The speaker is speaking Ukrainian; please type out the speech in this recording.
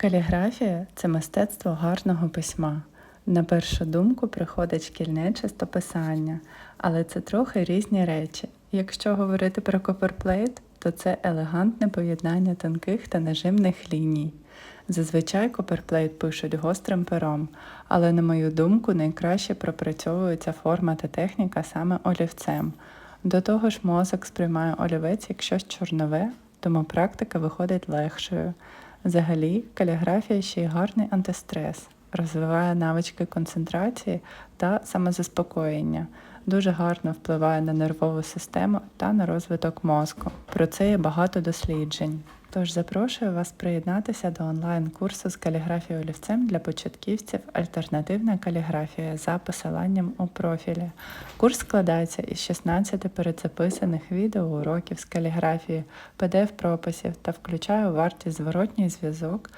Каліграфія це мистецтво гарного письма. На першу думку приходить шкільне чистописання, але це трохи різні речі. Якщо говорити про коперплейт, то це елегантне поєднання тонких та нажимних ліній. Зазвичай коперплейт пишуть гострим пером, але, на мою думку, найкраще пропрацьовується форма та техніка саме олівцем. До того ж, мозок сприймає олівець як щось чорнове, тому практика виходить легшою. Взагалі, каліграфія ще й гарний антистрес, розвиває навички концентрації та самозаспокоєння, дуже гарно впливає на нервову систему та на розвиток мозку. Про це є багато досліджень. Тож запрошую вас приєднатися до онлайн-курсу з каліграфії олівцем для початківців Альтернативна каліграфія за посиланням у профілі. Курс складається із 16 передзаписаних відеоуроків з каліграфії, PDF-прописів та включає вартість зворотній зв'язок,